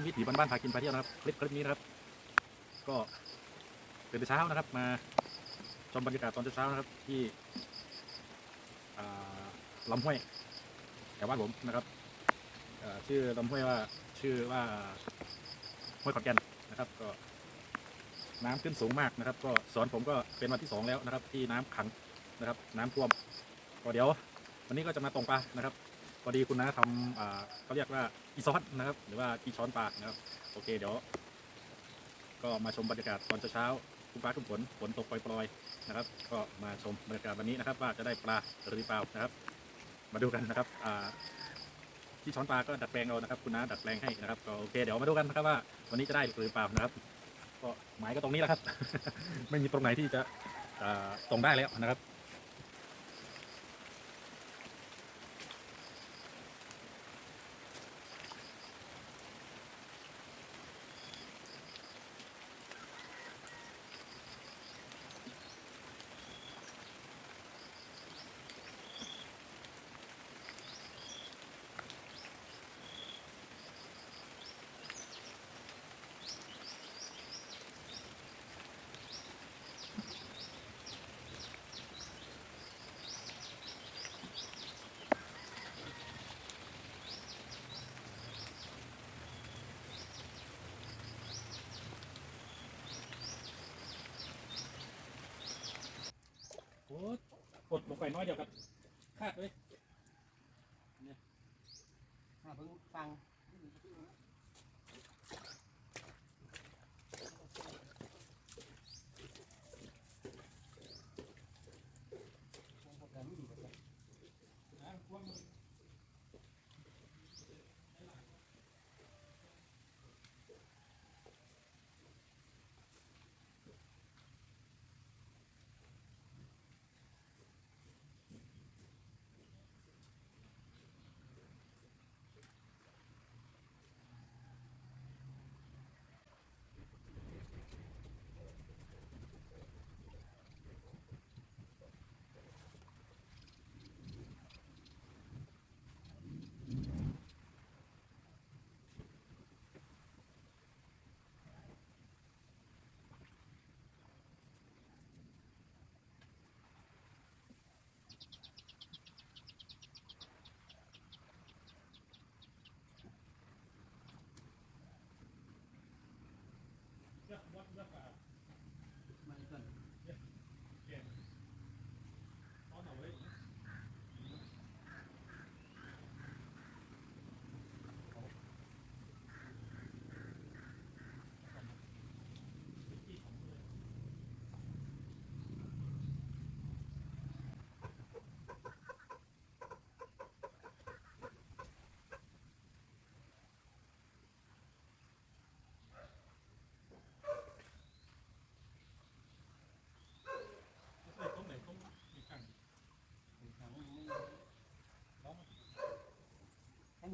ำวิถีบ้านๆพากินพาเที่ยวนะครับคลิปคลิปนี้นะครับ ก็ตื่นแต่เช้านะครับ มาชมบรรยากาศตอนเช้านะครับ ที่อ่าลำห้วยแถวบ้านผมนะครับชื่อลำห้วยว่าชื่อว่าห้วยขอนแก่นนะครับก็น้ำขึ้นสูงมากนะครับ ก็สวนผมก็เป็นวันที่สองแล้วนะครับ ที่น้ำขังนะครับ น้ำท่วมก็เดี๋ยว วันนี้ก็จะมาตรงปลานะครับ อดีคุณน้าทำอ่าเขาเรียกว่าอีซอสนะครับ หรือว่าอีช้อนปลานะครับ โอเคเดี๋ยว ก็มาชมบรรยากาศตอนเช้าๆคุณฟ้าคุณฝนฝนตกปล่อยๆนะครับ ก็มาชมบรรยากาศวันนี้นะครับ ว่าจะได้ปลาหรือเปล่านะครับ มาดูกันนะครับอ่าที่ช้อนปลาก็ดัดแปลงเอานะครับคุณน้าดัดแปลงให้นะครับก็โอเคเดี๋ยวมาดูกันนะครับว่า วันนี้จะได้หรือเปล่านะครับ ก็หมายก็ตรงนี้แหละครับ ไม่มีตรงไหนที่จะตรงได้แล้วนะครับ กดลงไปน้อยเดียวกับคาดเลยอ่าเพิ่งฟัง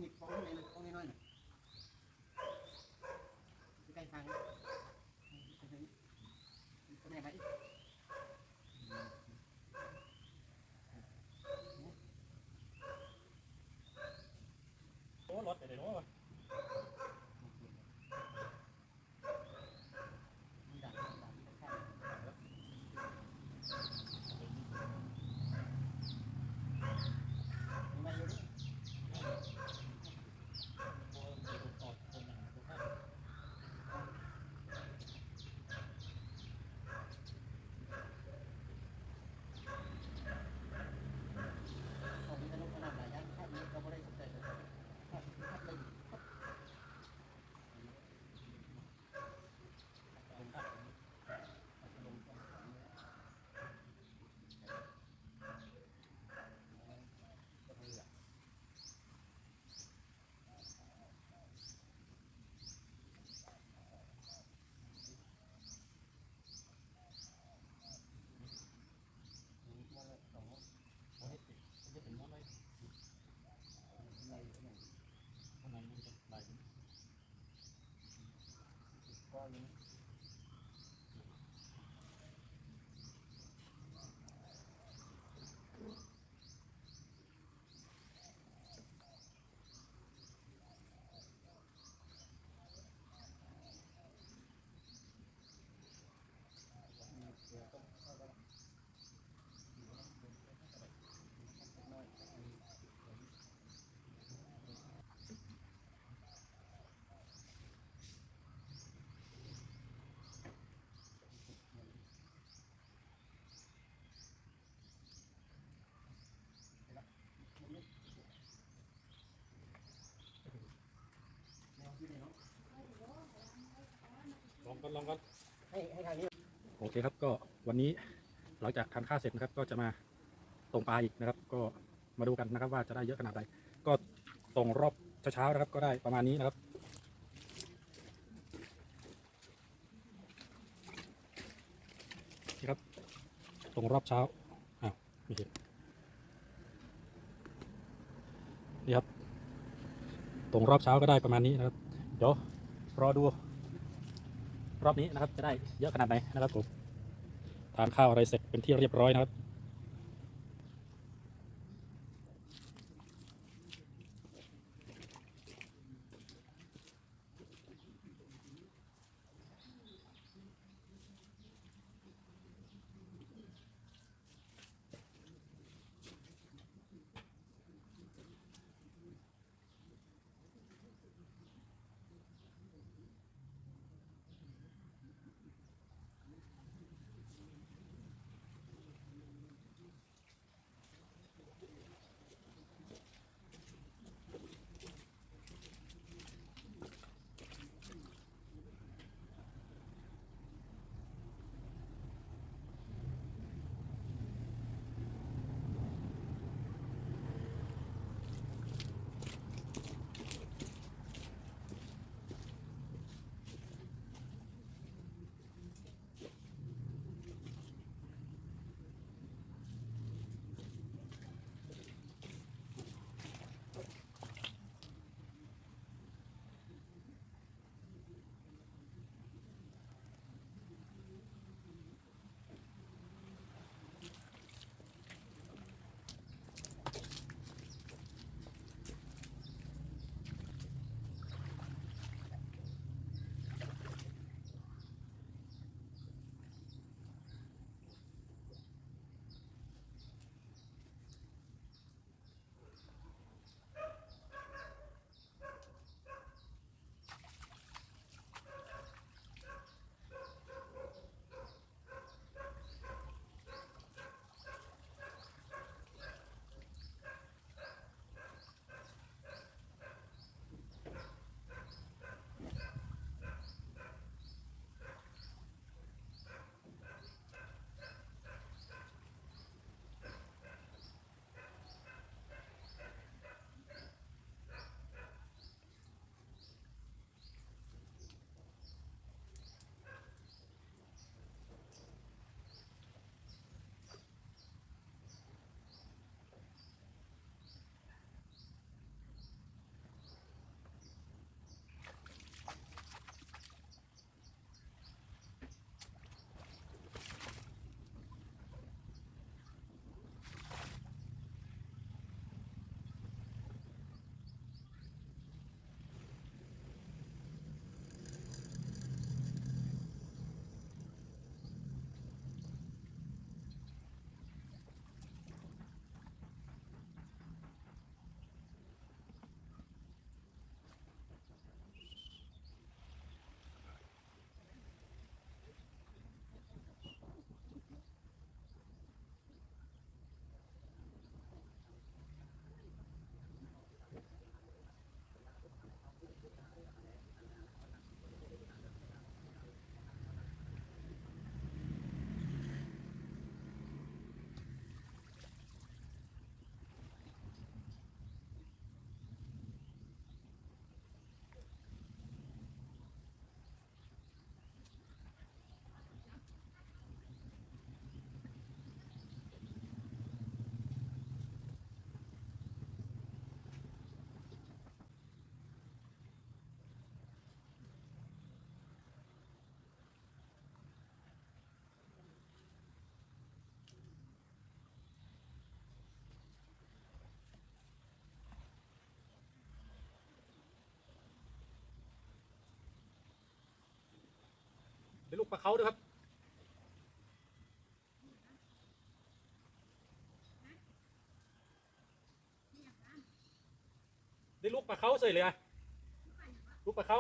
technique. ก่อนลองก่อนให้ให้ทางนี้โอเคครับก็วันนี้หลังจากทานข้าวเสร็จนะครับ ก็จะมาตรงปลาอีกนะครับ ก็มาดูกันนะครับ ว่าจะได้เยอะขนาดใดก็ตรงรอบเช้าๆนะครับ ก็ได้ประมาณนี้นะครับนี่ครับ ตรงรอบเช้าอ้าวไม่เห็นนี่ครับ ตรงรอบเช้าก็ได้ประมาณนี้นะครับ เดี๋ยวรอดู รอบนี้นะครับจะได้เยอะขนาดไหนนะครับผมทานข้าวอะไรเสร็จเป็นที่เรียบร้อยนะครับ ลูกปลาเขาด้วยครับได้ลูกปลาเขาเสยเลยอะลูกปลาเขา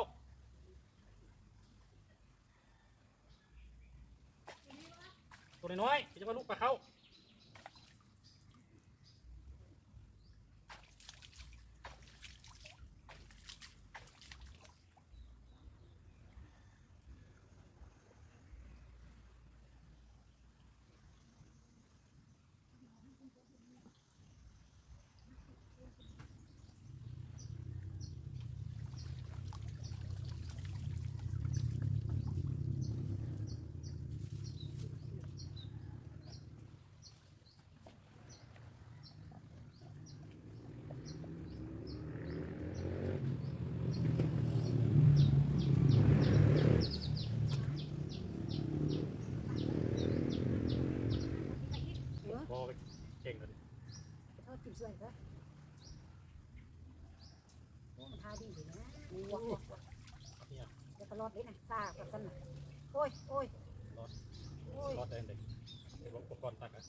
ตัวน้อยๆจะว่าลูกปลาเขา วยก็มันทาดีอยู่นะวัวเดี๋ยวก็รอดเลยนะซากับสันนะโอ้ยโอ้ยรอดโอ้ยรอดได้เลยเดี๋ยวอุปกรณ์ตักอะ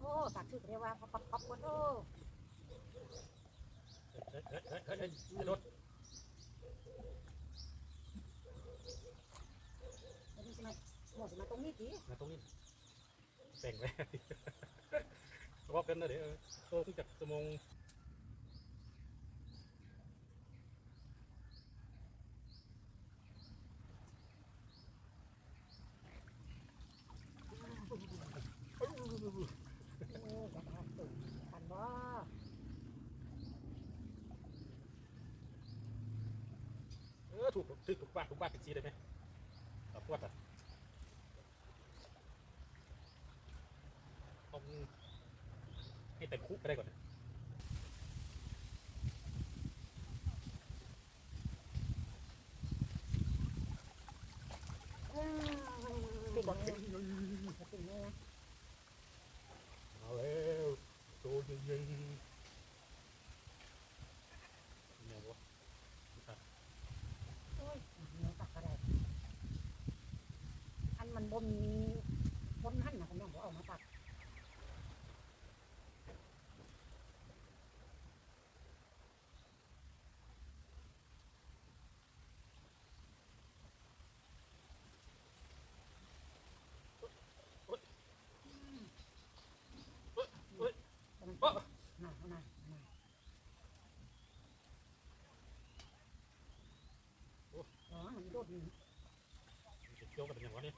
โอ้ตักชื่อเรียกว่าป๊อปป๊อปป๊อปโอ้เฮ้ยเฮ้ยเฮ้ยเฮ้ยรถมาตรงนี้ดิมาตรงนี้แป่งเลย อบกันนะเดี๋ยวโตขึ้นจากสมองเออถูกถูกถูกบ้านถูกบ้านเป็นซีได้ไหมตับปวดอะต้องให้เต็มคุกก็ได้ก่อนนะติดบอกติดติดนี่นะเอาแล้วโตยิงยิงเนี่ยวะ โอ้ยนี่ตักอะไรอันมันบ่มีบนหั่นนะผมยังบ่เอามาตัก แต่มันน่าเอาน่าเอาน่าอ๋อมันโดดนี่ จะเคี้ยวกันเป็นอย่างวะเนี่ย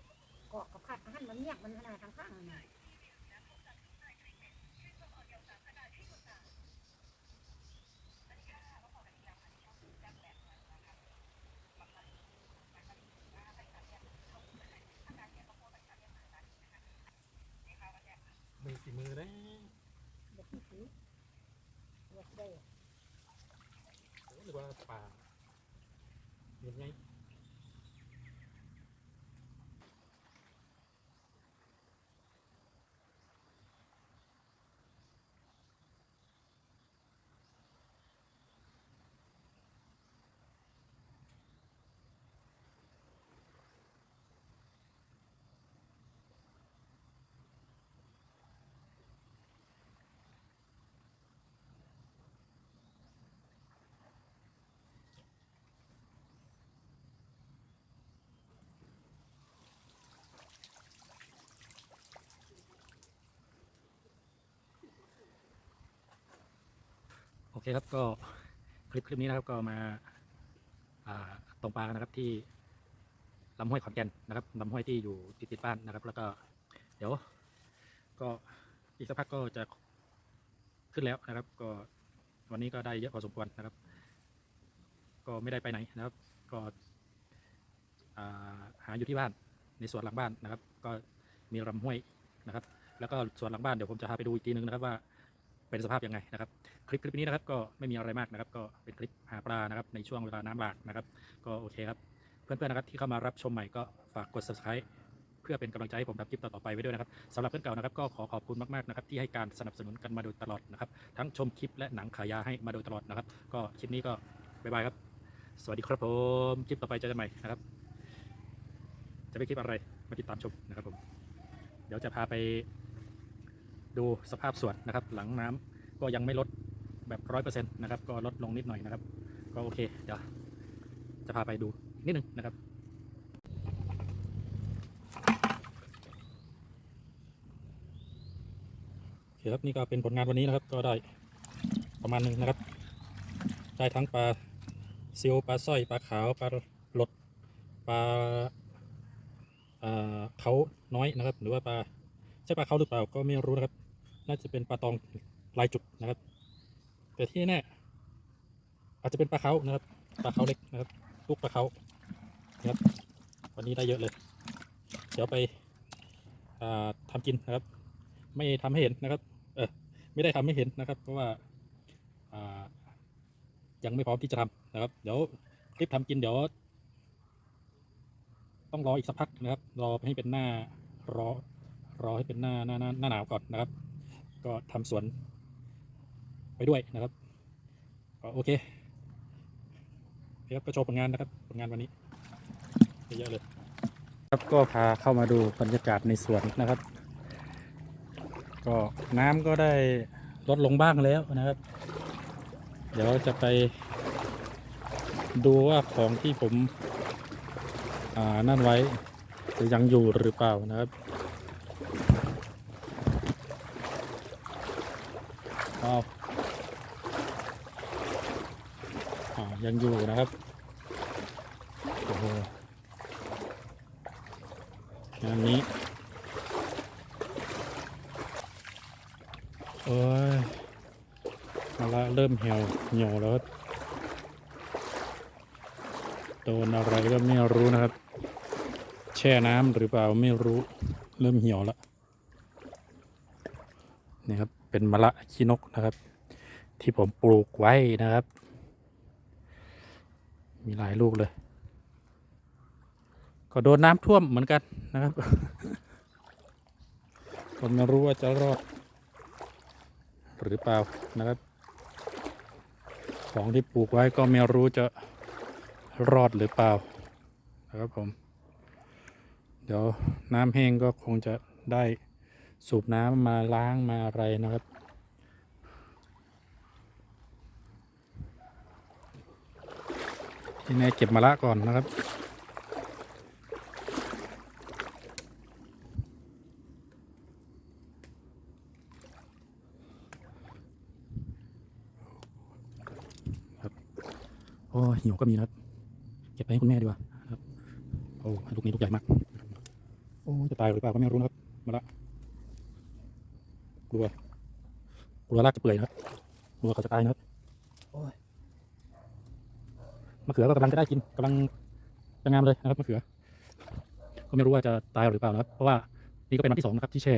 เกาะกับขาดอาหารมันเงียบมันขนาดทางข้างนั่นน่ะมือฝีมือนะเด็กที่สีเด็กได้โอ้หรือว่าป่าเห็นไง คครับก็คลิปคลิปนี้นะครับก็มาตรงปลานะครับที่ลำห้วยขอนแก่นนะครับลำห้วยที่อยู่ติดติดบ้านนะครับ แล้วก็เดี๋ยว ก็อีกสักพักก็จะขึ้นแล้วนะครับ ก็วันนี้ก็ได้เยอะพอสมควรนะครับ ก็ไม่ได้ไปไหนนะครับ ก็หาอยู่ที่บ้านในสวนหลังบ้านนะครับ ก็มีลำห้วยนะครับ แล้วก็สวนหลังบ้านเดี๋ยวผมจะพาไปดูอีกทีนึงนะครับว่า เป็นสภาพยังไงนะครับ คลิปคลิปนี้นะครับก็ไม่มีอะไรมากนะครับ ก็เป็นคลิปหาปลานะครับในช่วงเวลาน้ำหลากนะครับ ก็โอเคครับ เพื่อนๆนะครับที่เข้ามารับชมใหม่ก็ฝากกด subscribe เพื่อเป็นกำลังใจให้ผมทำคลิปต่อๆไปไว้ด้วยนะครับสำหรับเพื่อนเก่านะครับก็ขอขอบคุณมากๆนะครับที่ให้การสนับสนุนกันมาโดยตลอดนะครับ ทั้งชมคลิปและหนังขายยาให้มาโดยตลอดนะครับ ก็คลิปนี้ก็บ๊ายบายครับ สวัสดีครับผมคลิปต่อไปเจอกันใหม่นะครับ จะเป็นคลิปอะไรมาติดตามชมนะครับผมเดี๋ยวจะพาไป ดูสภาพสวนนะครับ หลังน้ำก็ยังไม่ลดแบบร้อยเปอร์เซ็นต์นะครับ ก็ลดลงนิดหน่อยนะครับ ก็โอเค เดี๋ยวจะพาไปดูนิดนึงนะครับโอเคครับนี่ก็เป็นผลงานวันนี้นะครับ ก็ได้ประมาณหนึ่งนะครับ ได้ทั้งปลาซิวปลาสร้อยปลาขาวปลาหลดปลาอ่าเขาน้อยนะครับ หรือว่าปลาใช่ปลาเขาหรือเปล่าก็ไม่รู้นะครับ น่าจะเป็นปลาตองลายจุดนะครับ แต่ที่แน่อาจจะเป็นปลาเขานะครับปลาเขาเล็กนะครับลูกปลาเขานะครับ วันนี้ได้เยอะเลย เดี๋ยวไปอ่าทำกินนะครับ ไม่ทำให้เห็นนะครับ เออไม่ได้ทำให้เห็นนะครับ เพราะว่าอ่ายังไม่พร้อมที่จะทำนะครับ เดี๋ยวคลิปทำกินเดี๋ยว ต้องรออีกสักพักนะครับ รอให้เป็นหน้ารอรอให้เป็นหน้าหน้าหน้าหนาวก่อนนะครับ ก็ทำสวนไปด้วยนะครับก็โอเคเครับก็โชว์ผลงานนะครับผลงานวันนี้เยอะเลยครับก็พาเข้ามาดูบรรยากาศในสวนนะครับ ก็น้ำก็ได้ลดลงบ้างแล้วนะครับ เดี๋ยวจะไปดูว่าของที่ผม อ่า นั่นไว้จะยังอยู่หรือเปล่านะครับอ้าวอ่า ยังอยู่นะครับโอ้โหงานนี้เอ้ยมาละเริ่มเหี่ยวเหี่ยวแล้วครับโดนอะไรก็ไม่รู้นะครับ แช่น้ำหรือเปล่าไม่รู้เริ่มเหี่ยวแล้วนี่ครับเป็นมะละขี้นกนะครับ ที่ผมปลูกไว้นะครับ มีหลายลูกเลย ก็โดนน้ำท่วมเหมือนกันนะครับผมไม่รู้ว่าจะรอด หรือเปล่านะครับ ของที่ปลูกไว้ก็ไม่รู้จะรอดหรือเปล่านะครับผม เดี๋ยวน้ำแห้งก็คงจะได้สูบน้ำมาล้างมาอะไรนะครับ ทีนี้เก็บมะละก่อนนะครับ โอ้หิวก็มีนะครับ เก็บไปให้คุณแม่ดีกว่าครับ โอ้ลูกนี้ลูกใหญ่มาก โอ้ จะตายหรือเปล่าก็ไม่รู้นะครับ มาละกลัวกลัวรากจะเปื่อยนะครับกลัวเขาจะตายนะครับ โอ้ย มะเขือก็กำลังจะได้กินกำลังจะงามเลยนะครับมะเขือ ก็ไม่รู้ว่าจะตายหรือเปล่านะครับ เพราะว่านี่ก็เป็นวันที่สองนะครับที่แช่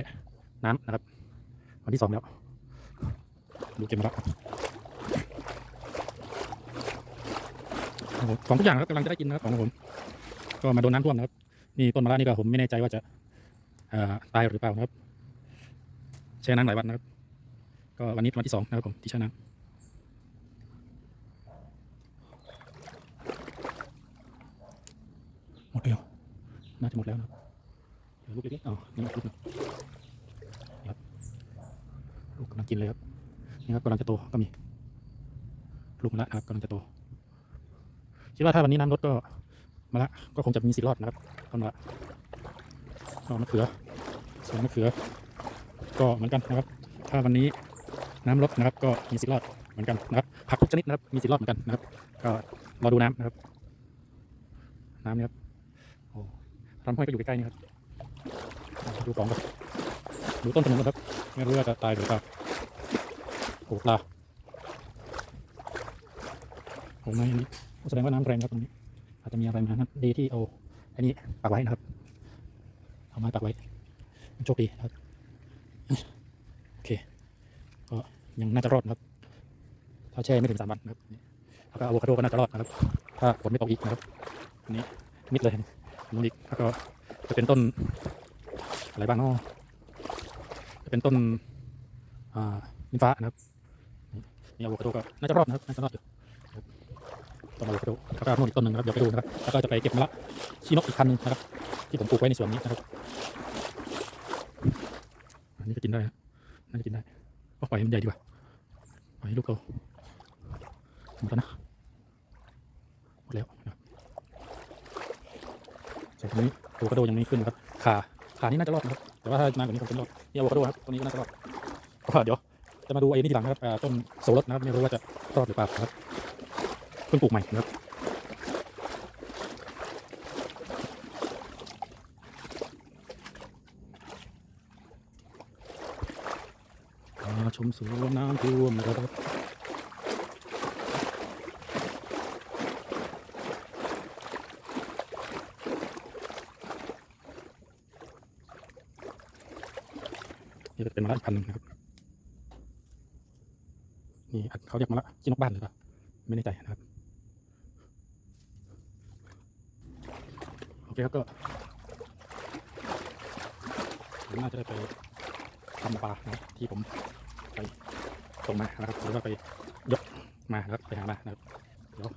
น้ำนะครับ วันที่สองแล้วดูเก็บมาละครับผมของทุกอย่างครับกำลังจะได้กินนะครับของผม ก็มาโดนน้ำท่วมนะครับนี่ต้นมะระนี่ก็ผมไม่แน่ใจว่าจะตายหรือเปล่านะครับแช่น้ำหลายวันนะครับ ก็วันนี้วันที่สองนะครับผมที่แช่น้ำ มดแล้วน่าจะหมดแล้วนะเดี๋ยวลูกเล็กๆอ๋อนี่ลูกหนึงนี่ครับลูกกำลังกินเลยครับนี่ครับกำลังจะโตก็มีลูกมะระนะครับกำลังจะโตคิดว่าถ้าวันนี้น้ำลดก็มาละก็คงจะมีสิรอดนะครับต้นมะละก็มะเขือส่วนมะเขือ ก็เหมือนกันนะครับ ถ้าวันนี้น้ำลดนะครับ ก็มีสิรอดเหมือนกันนะครับ ผักทุกชนิดนะครับมีสิรอดเหมือนกันนะครับ ก็รอดูน้ำนะครับ น้ำนี่ครับ ลำห้วยก็อยู่ใกล้ๆนี่ครับดูของครับดูต้นขนุนครับไม่รู้ว่าจะตายหรือเปล่าโอ้ปลาโอ้ไม่อันนี้แสดงว่าน้ำแรงครับตรงนี้ อาจจะมีอะไรมานะดีที่เอาอันนี้ปักไว้นะครับ เอาไม้ปักไว้โชคดีครับโอเคก็ยังน่าจะรอดนะครับถ้าแช่ไม่ถึงสามวันนะครับแล้วก็อะโวคาโดก็น่าจะรอดนะครับ ถ้าฝนไม่ตกอีกนะครับอันนี้มิดเลย นู้นอีกแล้วก็จะเป็นต้นอะไรบ้างเนาะจะเป็นต้นอ่ามินฟ้านะครับนี่นี่อะโวคาโดก็น่าจะรอดนะครับน่าจะรอดอยู่ต้นอะโวคาโดแล้วก็นู่นอีกต้นหนึ่งนะครับเดี๋ยวไปดูนะครับแล้วก็จะไปเก็บมะละชีนกอีกคันนึงนะครับ ที่ผมปลูกไว้ในสวนนี้นะครับอันนี้ก็กินได้ฮะน่าจะกินได้ก็ปล่อยมันใหญ่ดีกว่าปล่อยลูกโตหมดแล้วนะหมดแล้ว ส่วนตรงนี้อะโวคาโดยังไม่ขึ้นนะครับขาขานี่น่าจะรอดนะครับแต่ว่าถ้านานกว่านี้คงจะไม่รอดนี่อะโวคาโดครับตัวนี้ก็น่าจะรอดก็เดี๋ยวจะมาดูไอ้นี่ทีหลังนะครับต้นโซลดนะครับไม่รู้ว่าจะรอดหรือเปล่าครับเพิ่งปลูกใหม่นะครับชมสวนน้ำท่วมนะครับนี่ก็จะเป็นมะละ อีกพันหนึ่งนะครับ นี่เขาเรียกมะละขี้นกบ้านหรือเปล่าไม่แน่ใจนะครับ โอเคครับก็ผมน่าจะได้ไปทำปลานะที่ผมไปส่งมานะครับหรือว่าไปยกมานะครับไปหามานะครับเดี๋ยว